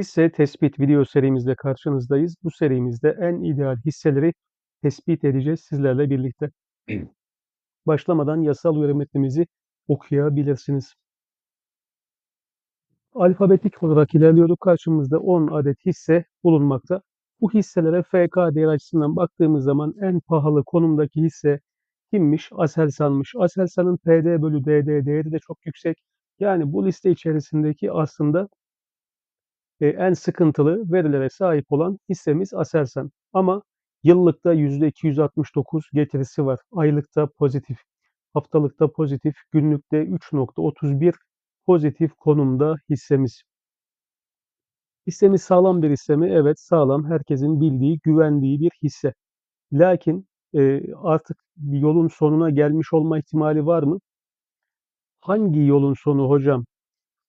Hisse tespit video serimizle karşınızdayız. Bu serimizde en ideal hisseleri tespit edeceğiz sizlerle birlikte. Başlamadan yasal uyarı metnimizi okuyabilirsiniz. Alfabetik olarak ilerliyorduk. Karşımızda 10 adet hisse bulunmakta. Bu hisselere FK değer açısından baktığımız zaman en pahalı konumdaki hisse kimmiş? Aselsan'mış. Aselsan'ın PD bölü DD değeri de çok yüksek. Yani bu liste içerisindeki aslında e, en sıkıntılı verilere sahip olan hissemiz Aselsan. Ama yıllıkta %269 getirisi var. Aylıkta pozitif, haftalıkta pozitif, günlükte 3.31 pozitif konumda hissemiz. Hissemiz sağlam bir hisse mi? Evet sağlam. Herkesin bildiği, güvendiği bir hisse. Lakin e, artık yolun sonuna gelmiş olma ihtimali var mı? Hangi yolun sonu hocam?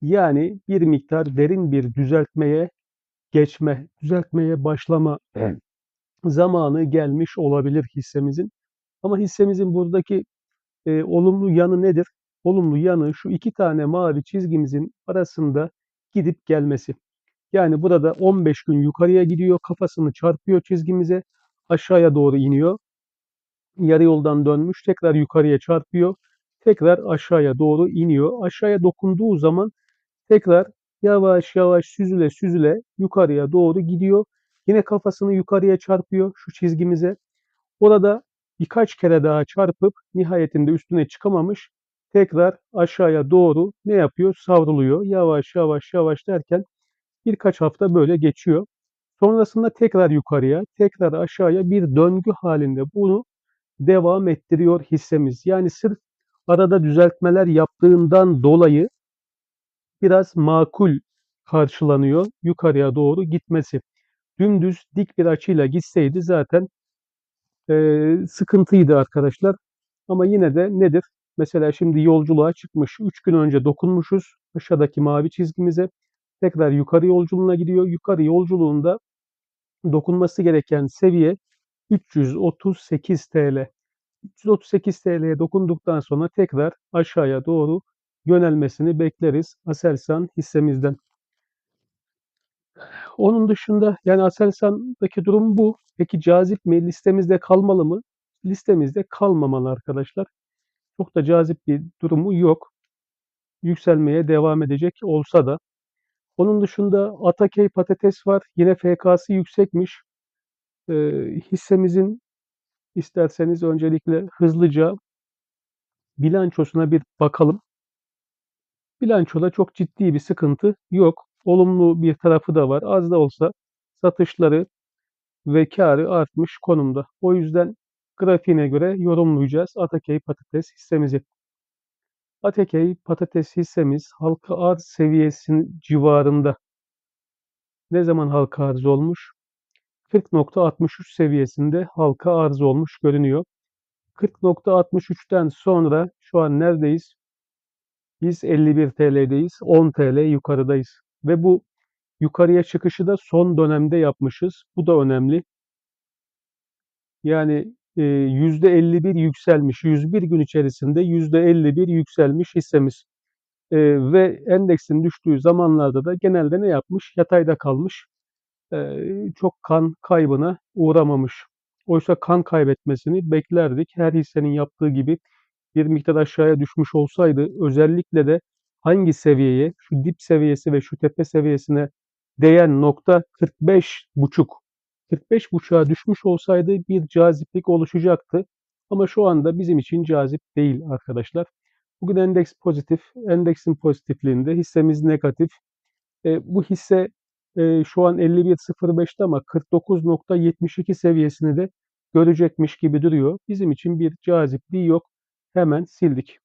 Yani bir miktar derin bir düzeltmeye geçme, düzeltmeye başlama zamanı gelmiş olabilir hissemizin. Ama hissemizin buradaki e, olumlu yanı nedir? Olumlu yanı şu iki tane mavi çizgimizin arasında gidip gelmesi. Yani burada 15 gün yukarıya gidiyor, kafasını çarpıyor çizgimize, aşağıya doğru iniyor. Yarı yoldan dönmüş, tekrar yukarıya çarpıyor, tekrar aşağıya doğru iniyor. Aşağıya dokunduğu zaman tekrar yavaş yavaş süzüle süzüle yukarıya doğru gidiyor. Yine kafasını yukarıya çarpıyor şu çizgimize. Orada birkaç kere daha çarpıp nihayetinde üstüne çıkamamış. Tekrar aşağıya doğru ne yapıyor? Savruluyor. Yavaş yavaş yavaş derken birkaç hafta böyle geçiyor. Sonrasında tekrar yukarıya, tekrar aşağıya bir döngü halinde bunu devam ettiriyor hissemiz. Yani sırf arada düzeltmeler yaptığından dolayı biraz makul karşılanıyor yukarıya doğru gitmesi. Dümdüz dik bir açıyla gitseydi zaten e, sıkıntıydı arkadaşlar. Ama yine de nedir? Mesela şimdi yolculuğa çıkmış. 3 gün önce dokunmuşuz aşağıdaki mavi çizgimize. Tekrar yukarı yolculuğuna gidiyor. Yukarı yolculuğunda dokunması gereken seviye 338 TL. 338 TL'ye dokunduktan sonra tekrar aşağıya doğru yönelmesini bekleriz Aselsan hissemizden. Onun dışında yani Aselsan'daki durum bu. Peki cazip mi? Listemizde kalmalı mı? Listemizde kalmamalı arkadaşlar. Çok da cazip bir durumu yok. Yükselmeye devam edecek olsa da. Onun dışında Atakey patates var. Yine FK'sı yüksekmiş. Ee, hissemizin isterseniz öncelikle hızlıca bilançosuna bir bakalım. Bilançoda çok ciddi bir sıkıntı yok. Olumlu bir tarafı da var. Az da olsa satışları ve karı artmış konumda. O yüzden grafiğine göre yorumlayacağız Atakey patates hissemizi. Atakey patates hissemiz halka arz seviyesinin civarında. Ne zaman halka arz olmuş? 40.63 seviyesinde halka arz olmuş görünüyor. 40.63'ten sonra şu an neredeyiz? Biz 51 TL'deyiz. 10 TL yukarıdayız. Ve bu yukarıya çıkışı da son dönemde yapmışız. Bu da önemli. Yani e, %51 yükselmiş. 101 gün içerisinde %51 yükselmiş hissemiz. E, ve endeksin düştüğü zamanlarda da genelde ne yapmış? Yatayda kalmış. E, çok kan kaybına uğramamış. Oysa kan kaybetmesini beklerdik. Her hissenin yaptığı gibi bir miktar aşağıya düşmüş olsaydı özellikle de hangi seviyeye, şu dip seviyesi ve şu tepe seviyesine değen nokta 45 buçuk 45 buçuğa düşmüş olsaydı bir caziplik oluşacaktı. Ama şu anda bizim için cazip değil arkadaşlar. Bugün endeks pozitif. Endeksin pozitifliğinde hissemiz negatif. E, bu hisse e, şu an 51.05'te ama 49.72 seviyesini de görecekmiş gibi duruyor. Bizim için bir cazipliği yok. Hemen sildik.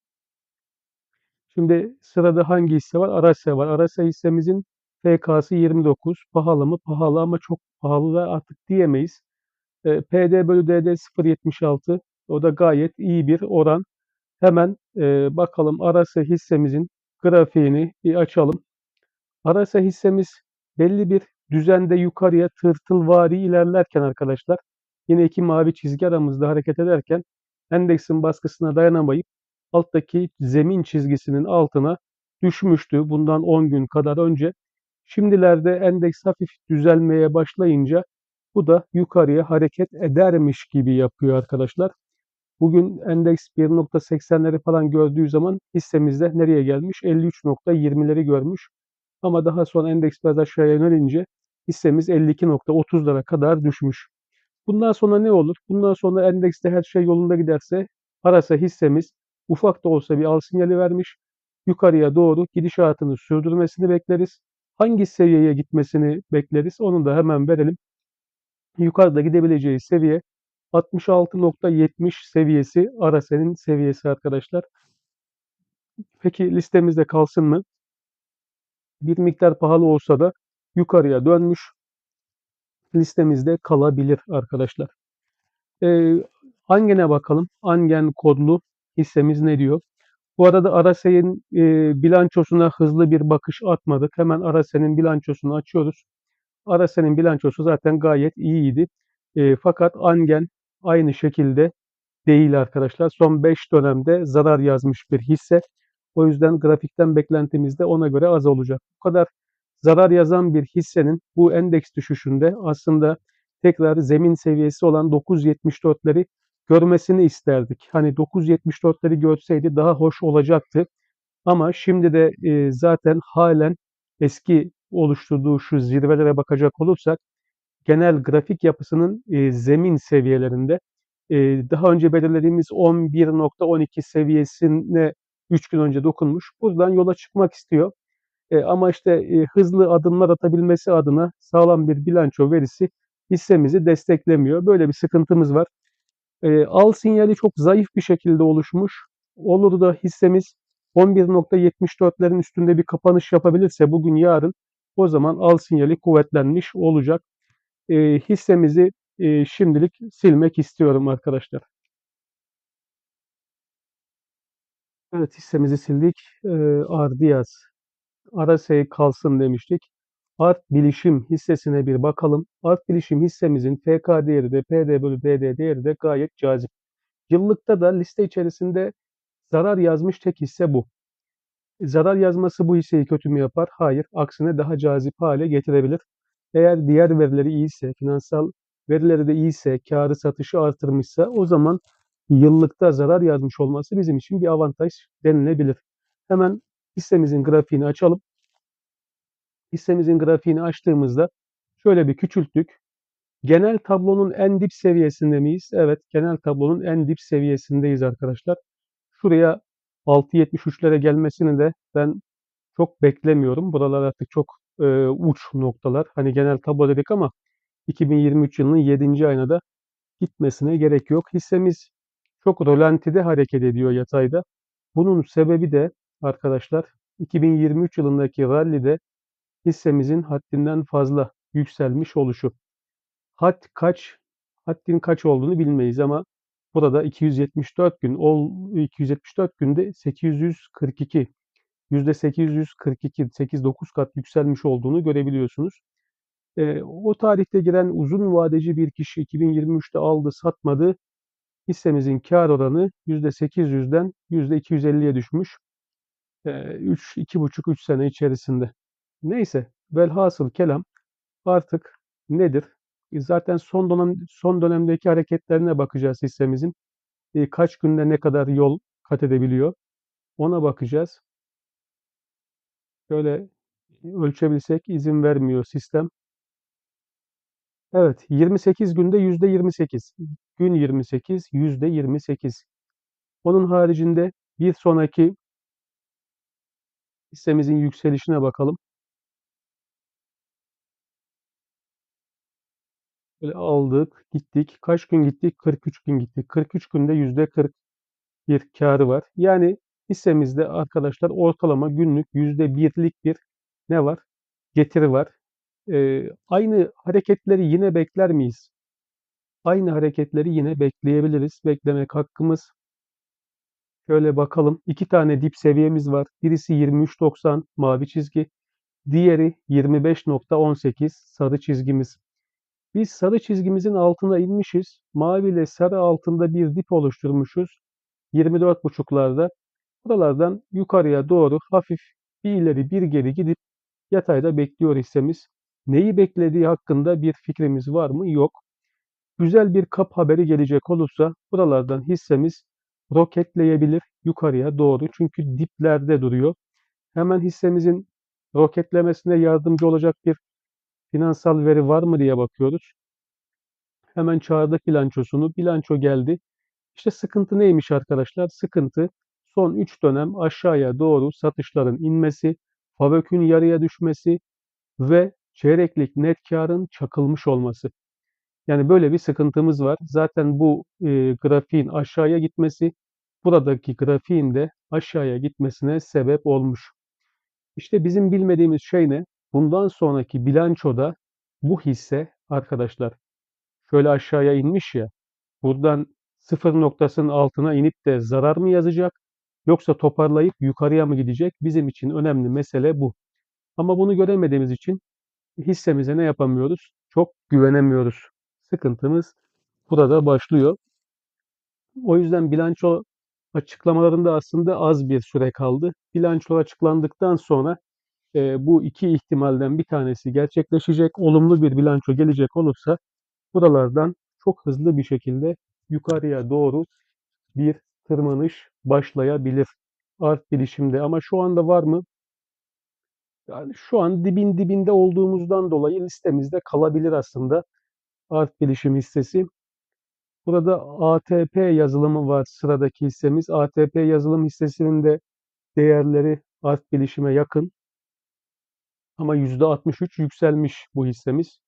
Şimdi sırada hangi hisse var? Arasya var. Arasya hissemizin FK'sı 29. Pahalı mı? Pahalı ama çok pahalı da artık diyemeyiz. E, PD bölü DD 0.76. O da gayet iyi bir oran. Hemen e, bakalım Arasya hissemizin grafiğini bir açalım. Arasya hissemiz belli bir düzende yukarıya tırtılvari ilerlerken arkadaşlar yine iki mavi çizgi aramızda hareket ederken endeksin baskısına dayanamayıp alttaki zemin çizgisinin altına düşmüştü bundan 10 gün kadar önce. Şimdilerde endeks hafif düzelmeye başlayınca bu da yukarıya hareket edermiş gibi yapıyor arkadaşlar. Bugün endeks 1.80'leri falan gördüğü zaman hissemizde nereye gelmiş? 53.20'leri görmüş. Ama daha sonra endeks biraz aşağıya yönelince hissemiz 52.30'lara kadar düşmüş. Bundan sonra ne olur? Bundan sonra endekste her şey yolunda giderse arasa hissemiz ufak da olsa bir al sinyali vermiş. Yukarıya doğru gidişatını sürdürmesini bekleriz. Hangi seviyeye gitmesini bekleriz? Onu da hemen verelim. Yukarıda gidebileceği seviye 66.70 seviyesi Arasen'in seviyesi arkadaşlar. Peki listemizde kalsın mı? Bir miktar pahalı olsa da yukarıya dönmüş listemizde kalabilir arkadaşlar. Ee, Angen'e bakalım. Angen kodlu hissemiz ne diyor? Bu arada Arasen'in e, bilançosuna hızlı bir bakış atmadık. Hemen Arasen'in bilançosunu açıyoruz. Arasen'in bilançosu zaten gayet iyiydi. E, fakat Angen aynı şekilde değil arkadaşlar. Son 5 dönemde zarar yazmış bir hisse. O yüzden grafikten beklentimiz de ona göre az olacak. Bu kadar zarar yazan bir hissenin bu endeks düşüşünde aslında tekrar zemin seviyesi olan 9.74'leri görmesini isterdik. Hani 9.74'leri görseydi daha hoş olacaktı. Ama şimdi de e, zaten halen eski oluşturduğu şu zirvelere bakacak olursak genel grafik yapısının e, zemin seviyelerinde e, daha önce belirlediğimiz 11.12 seviyesine 3 gün önce dokunmuş. Buradan yola çıkmak istiyor. E, ama işte e, hızlı adımlar atabilmesi adına sağlam bir bilanço verisi hissemizi desteklemiyor. Böyle bir sıkıntımız var. E, al sinyali çok zayıf bir şekilde oluşmuş. Olur da hissemiz 11.74'lerin üstünde bir kapanış yapabilirse bugün yarın o zaman al sinyali kuvvetlenmiş olacak. E, hissemizi e, şimdilik silmek istiyorum arkadaşlar. Evet hissemizi sildik. E, Ardiyaz. Arasey kalsın demiştik. Art bilişim hissesine bir bakalım. Art bilişim hissemizin FK değeri de PD bölü DD değeri de gayet cazip. Yıllıkta da liste içerisinde zarar yazmış tek hisse bu. Zarar yazması bu hisseyi kötü mü yapar? Hayır. Aksine daha cazip hale getirebilir. Eğer diğer verileri iyiyse, finansal verileri de iyiyse, karı satışı artırmışsa o zaman yıllıkta zarar yazmış olması bizim için bir avantaj denilebilir. Hemen hissemizin grafiğini açalım. Hissemizin grafiğini açtığımızda şöyle bir küçülttük. Genel tablonun en dip seviyesinde miyiz? Evet, genel tablonun en dip seviyesindeyiz arkadaşlar. Şuraya 6.73'lere gelmesini de ben çok beklemiyorum. Buralar artık çok e, uç noktalar. Hani genel tablo dedik ama 2023 yılının 7. ayına da gitmesine gerek yok. Hissemiz çok rolantide hareket ediyor yatayda. Bunun sebebi de arkadaşlar 2023 yılındaki rallide hissemizin haddinden fazla yükselmiş oluşu. Had kaç, haddin kaç olduğunu bilmeyiz ama burada 274 gün, 274 günde 842 %842, 8-9 kat yükselmiş olduğunu görebiliyorsunuz. E, o tarihte giren uzun vadeci bir kişi 2023'te aldı, satmadı. Hissemizin kar oranı %800'den %250'ye düşmüş. 3 2,5-3 sene içerisinde. Neyse, velhasıl kelam artık nedir? E, zaten son dönem son dönemdeki hareketlerine bakacağız hissemizin. E, kaç günde ne kadar yol kat edebiliyor? Ona bakacağız. Şöyle ölçebilsek izin vermiyor sistem. Evet, 28 günde %28. Gün 28, %28. Onun haricinde bir sonraki hissemizin yükselişine bakalım. Böyle aldık, gittik. Kaç gün gittik? 43 gün gittik. 43 günde %40 bir karı var. Yani hissemizde arkadaşlar ortalama günlük %1'lik bir ne var? Getiri var. Ee, aynı hareketleri yine bekler miyiz? Aynı hareketleri yine bekleyebiliriz. Beklemek hakkımız. Şöyle bakalım. İki tane dip seviyemiz var. Birisi 23.90 mavi çizgi. Diğeri 25.18 sarı çizgimiz. Biz sarı çizgimizin altına inmişiz. Mavi ile sarı altında bir dip oluşturmuşuz. 24.5'larda. Buralardan yukarıya doğru hafif bir ileri bir geri gidip Yatayda bekliyor hissemiz. Neyi beklediği hakkında bir fikrimiz var mı? Yok. Güzel bir kap haberi gelecek olursa buralardan hissemiz roketleyebilir yukarıya doğru. Çünkü diplerde duruyor. Hemen hissemizin roketlemesine yardımcı olacak bir finansal veri var mı diye bakıyoruz. Hemen çağırdık bilançosunu. Bilanço geldi. İşte sıkıntı neymiş arkadaşlar? Sıkıntı son 3 dönem aşağıya doğru satışların inmesi, FAVÖK'ün yarıya düşmesi ve çeyreklik net karın çakılmış olması. Yani böyle bir sıkıntımız var. Zaten bu e, grafiğin aşağıya gitmesi buradaki grafiğin de aşağıya gitmesine sebep olmuş. İşte bizim bilmediğimiz şey ne? Bundan sonraki bilançoda bu hisse arkadaşlar şöyle aşağıya inmiş ya buradan sıfır noktasının altına inip de zarar mı yazacak yoksa toparlayıp yukarıya mı gidecek? Bizim için önemli mesele bu. Ama bunu göremediğimiz için hissemize ne yapamıyoruz? Çok güvenemiyoruz. Sıkıntımız burada başlıyor. O yüzden bilanço açıklamalarında aslında az bir süre kaldı. Bilanço açıklandıktan sonra e, bu iki ihtimalden bir tanesi gerçekleşecek. Olumlu bir bilanço gelecek olursa buralardan çok hızlı bir şekilde yukarıya doğru bir tırmanış başlayabilir art bilişimde. Ama şu anda var mı? Yani şu an dibin dibinde olduğumuzdan dolayı listemizde kalabilir aslında art bilişim hissesi. Burada ATP yazılımı var sıradaki hissemiz. ATP yazılım hissesinin de değerleri art bilişime yakın. Ama %63 yükselmiş bu hissemiz.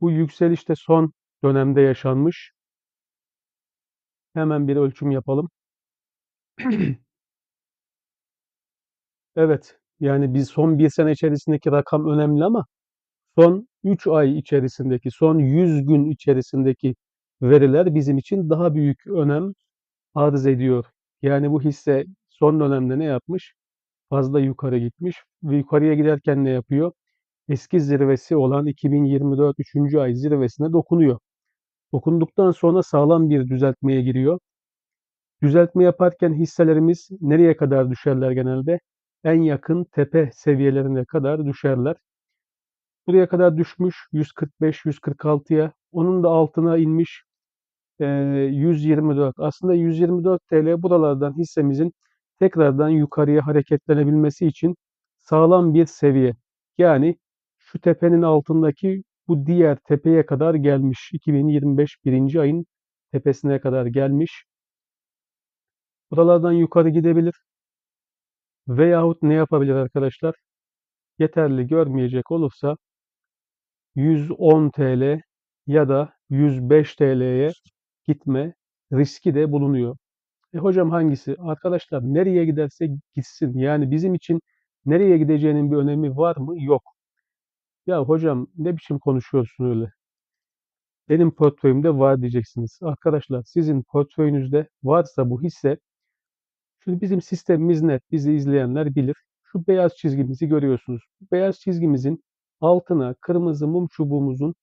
Bu yükseliş de son dönemde yaşanmış. Hemen bir ölçüm yapalım. Evet, yani biz son bir sene içerisindeki rakam önemli ama son 3 ay içerisindeki, son 100 gün içerisindeki veriler bizim için daha büyük önem arz ediyor. Yani bu hisse son dönemde ne yapmış? Fazla yukarı gitmiş ve yukarıya giderken ne yapıyor? Eski zirvesi olan 2024 3. ay zirvesine dokunuyor. Dokunduktan sonra sağlam bir düzeltmeye giriyor. Düzeltme yaparken hisselerimiz nereye kadar düşerler genelde? En yakın tepe seviyelerine kadar düşerler. Buraya kadar düşmüş 145-146'ya. Onun da altına inmiş 124. Aslında 124 TL buralardan hissemizin tekrardan yukarıya hareketlenebilmesi için sağlam bir seviye. Yani şu tepenin altındaki bu diğer tepeye kadar gelmiş. 2025 birinci ayın tepesine kadar gelmiş. Buralardan yukarı gidebilir. Veyahut ne yapabilir arkadaşlar? Yeterli görmeyecek olursa 110 TL ya da 105 TL'ye gitme riski de bulunuyor. E hocam hangisi? Arkadaşlar nereye giderse gitsin. Yani bizim için nereye gideceğinin bir önemi var mı? Yok. Ya hocam ne biçim konuşuyorsun öyle? Benim portföyümde var diyeceksiniz. Arkadaşlar sizin portföyünüzde varsa bu hisse Şimdi bizim sistemimiz net. Bizi izleyenler bilir. Şu beyaz çizgimizi görüyorsunuz. Beyaz çizgimizin altına kırmızı mum çubuğumuzun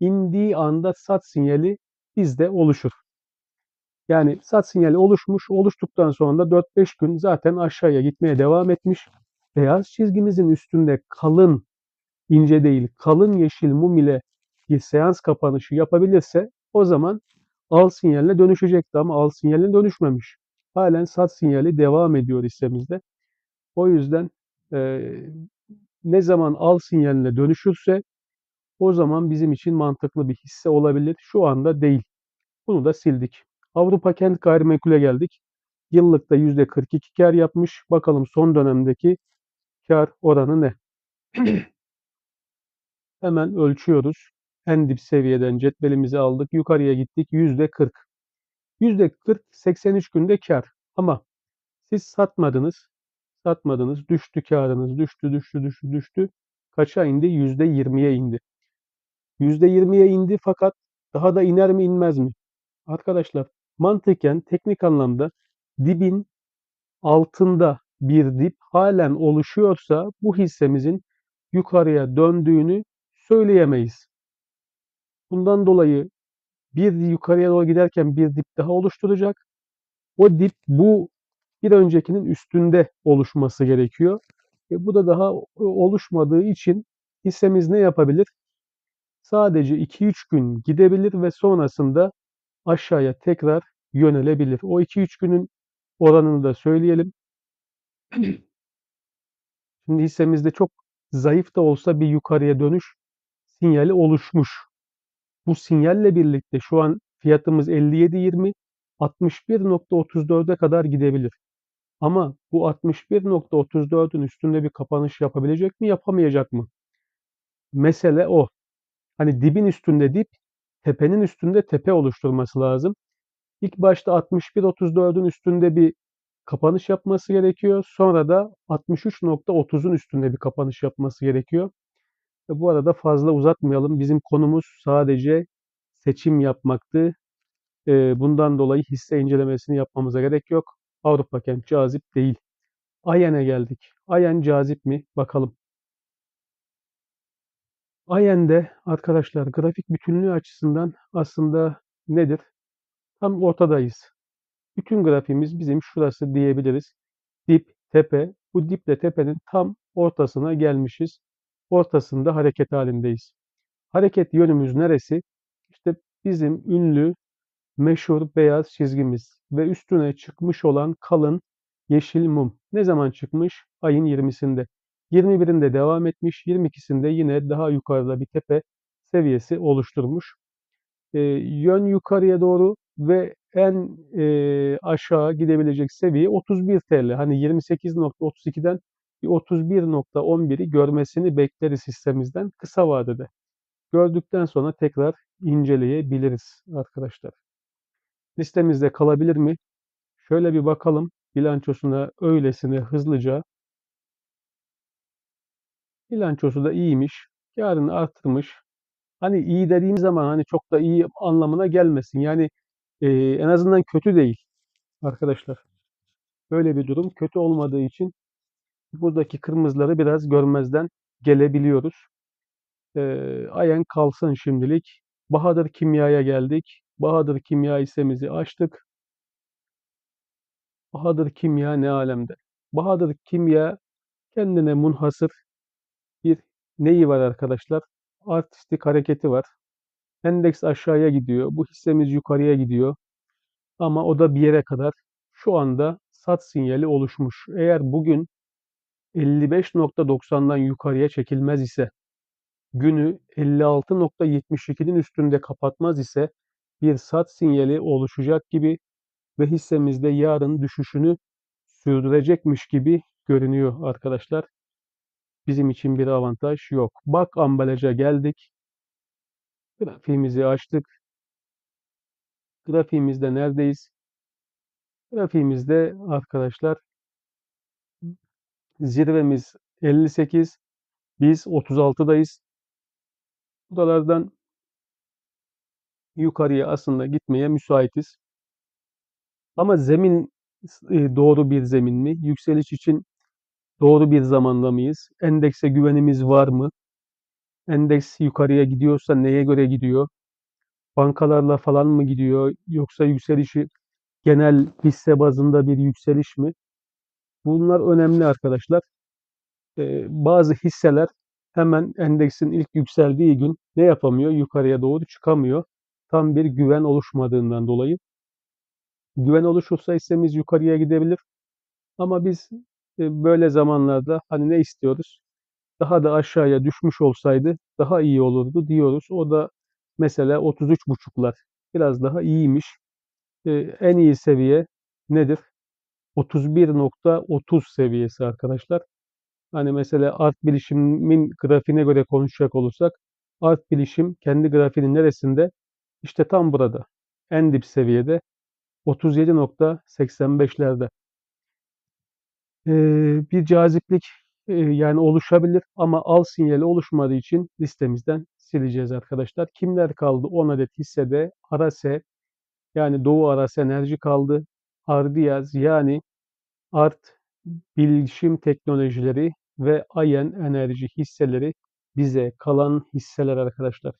indiği anda sat sinyali bizde oluşur. Yani sat sinyali oluşmuş, oluştuktan sonra da 4-5 gün zaten aşağıya gitmeye devam etmiş. Beyaz çizgimizin üstünde kalın, ince değil, kalın yeşil mum ile bir seans kapanışı yapabilirse o zaman al sinyaline dönüşecekti ama al sinyaline dönüşmemiş. Halen sat sinyali devam ediyor hissemizde. O yüzden e, ne zaman al sinyaline dönüşürse o zaman bizim için mantıklı bir hisse olabilir. Şu anda değil. Bunu da sildik. Avrupa Kent Gayrimenkul'e geldik. Yıllıkta %42 kar yapmış. Bakalım son dönemdeki kar oranı ne? Hemen ölçüyoruz. En dip seviyeden cetvelimizi aldık. Yukarıya gittik. %40. %40 83 günde kar. Ama siz satmadınız. Satmadınız. Düştü karınız. Düştü, düştü, düştü, düştü. Kaça indi? %20'ye indi. %20'ye indi fakat daha da iner mi inmez mi? Arkadaşlar mantıken teknik anlamda dibin altında bir dip halen oluşuyorsa bu hissemizin yukarıya döndüğünü söyleyemeyiz. Bundan dolayı bir yukarıya doğru giderken bir dip daha oluşturacak. O dip bu bir öncekinin üstünde oluşması gerekiyor. E, bu da daha oluşmadığı için hissemiz ne yapabilir? Sadece 2-3 gün gidebilir ve sonrasında aşağıya tekrar yönelebilir. O 2-3 günün oranını da söyleyelim. Şimdi hissemizde çok zayıf da olsa bir yukarıya dönüş sinyali oluşmuş. Bu sinyalle birlikte şu an fiyatımız 57.20 61.34'e kadar gidebilir. Ama bu 61.34'ün üstünde bir kapanış yapabilecek mi, yapamayacak mı? Mesele o. Hani dibin üstünde dip, tepenin üstünde tepe oluşturması lazım. İlk başta 61.34'ün üstünde bir kapanış yapması gerekiyor. Sonra da 63.30'un üstünde bir kapanış yapması gerekiyor. Ve bu arada fazla uzatmayalım. Bizim konumuz sadece seçim yapmaktı. Bundan dolayı hisse incelemesini yapmamıza gerek yok. Avrupa Kent cazip değil. Ayen'e geldik. Ayen cazip mi? Bakalım. Ayen'de arkadaşlar grafik bütünlüğü açısından aslında nedir? Tam ortadayız. Bütün grafiğimiz bizim şurası diyebiliriz. Dip, tepe. Bu diple tepenin tam ortasına gelmişiz. Ortasında hareket halindeyiz. Hareket yönümüz neresi? İşte bizim ünlü meşhur beyaz çizgimiz ve üstüne çıkmış olan kalın yeşil mum. Ne zaman çıkmış? Ayın 20'sinde. 21'inde devam etmiş, 22'sinde yine daha yukarıda bir tepe seviyesi oluşturmuş. E, yön yukarıya doğru ve en e, aşağı gidebilecek seviye 31 TL. Hani 28.32'den 31.11'i görmesini bekleriz sistemimizden kısa vadede. Gördükten sonra tekrar inceleyebiliriz arkadaşlar. Listemizde kalabilir mi? Şöyle bir bakalım bilançosuna öylesine hızlıca. Bilançosu da iyiymiş. Yarın arttırmış. Hani iyi dediğim zaman hani çok da iyi anlamına gelmesin. Yani e, en azından kötü değil arkadaşlar. Böyle bir durum kötü olmadığı için buradaki kırmızıları biraz görmezden gelebiliyoruz. E, ayen kalsın şimdilik. Bahadır Kimya'ya geldik. Bahadır Kimya hissemizi açtık. Bahadır Kimya ne alemde? Bahadır Kimya kendine munhasır bir neyi var arkadaşlar? Artistik hareketi var. Endeks aşağıya gidiyor. Bu hissemiz yukarıya gidiyor. Ama o da bir yere kadar şu anda sat sinyali oluşmuş. Eğer bugün 55.90'dan yukarıya çekilmez ise günü 56.72'nin üstünde kapatmaz ise bir sat sinyali oluşacak gibi ve hissemizde yarın düşüşünü sürdürecekmiş gibi görünüyor arkadaşlar. Bizim için bir avantaj yok. Bak ambalaja geldik. Grafiğimizi açtık. Grafiğimizde neredeyiz? Grafiğimizde arkadaşlar zirvemiz 58. Biz 36'dayız. Buralardan yukarıya aslında gitmeye müsaitiz. Ama zemin e, doğru bir zemin mi? Yükseliş için doğru bir zamanda mıyız? Endekse güvenimiz var mı? Endeks yukarıya gidiyorsa neye göre gidiyor? Bankalarla falan mı gidiyor? Yoksa yükselişi genel hisse bazında bir yükseliş mi? Bunlar önemli arkadaşlar. Ee, bazı hisseler hemen endeksin ilk yükseldiği gün ne yapamıyor? Yukarıya doğru çıkamıyor. Tam bir güven oluşmadığından dolayı. Güven oluşursa hissemiz yukarıya gidebilir. Ama biz e, böyle zamanlarda hani ne istiyoruz? Daha da aşağıya düşmüş olsaydı daha iyi olurdu diyoruz. O da mesela 33.5'lar biraz daha iyiymiş. E, en iyi seviye nedir? 31.30 seviyesi arkadaşlar. Hani mesela art bilişimin grafiğine göre konuşacak olursak art bilişim kendi grafiğinin neresinde? İşte tam burada. En dip seviyede 37.85'lerde. Ee, bir caziplik e, yani oluşabilir ama al sinyali oluşmadığı için listemizden sileceğiz arkadaşlar. Kimler kaldı? 10 adet hissede Arase yani Doğu Arase Enerji kaldı. Ardiyaz yani Art Bilişim Teknolojileri ve Ayen Enerji hisseleri bize kalan hisseler arkadaşlar.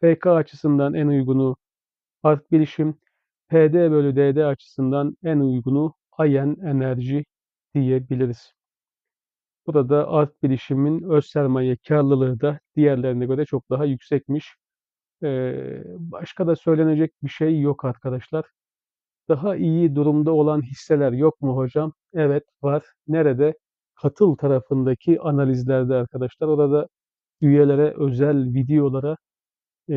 PK açısından en uygunu Art Bilişim, PD bölü DD açısından en uygunu Ayen Enerji diyebiliriz. Burada art bilişimin öz sermaye karlılığı da diğerlerine göre çok daha yüksekmiş. Ee, başka da söylenecek bir şey yok arkadaşlar. Daha iyi durumda olan hisseler yok mu hocam? Evet var. Nerede? Katıl tarafındaki analizlerde arkadaşlar. Orada üyelere özel videolara e,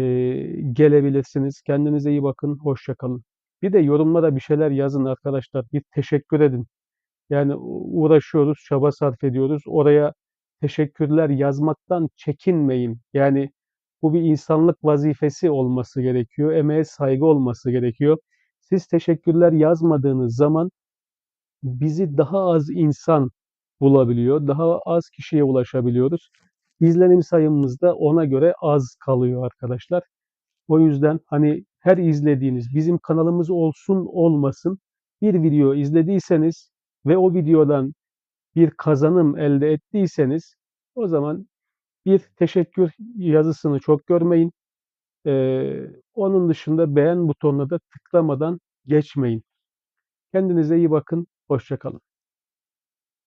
gelebilirsiniz. Kendinize iyi bakın. Hoşça kalın. Bir de yorumlara bir şeyler yazın arkadaşlar. Bir teşekkür edin. Yani uğraşıyoruz, çaba sarf ediyoruz. Oraya teşekkürler yazmaktan çekinmeyin. Yani bu bir insanlık vazifesi olması gerekiyor. Emeğe saygı olması gerekiyor. Siz teşekkürler yazmadığınız zaman bizi daha az insan bulabiliyor. Daha az kişiye ulaşabiliyoruz. İzlenim sayımız da ona göre az kalıyor arkadaşlar. O yüzden hani her izlediğiniz bizim kanalımız olsun olmasın bir video izlediyseniz ve o videodan bir kazanım elde ettiyseniz o zaman bir teşekkür yazısını çok görmeyin. Ee, onun dışında beğen butonuna da tıklamadan geçmeyin. Kendinize iyi bakın. Hoşça kalın.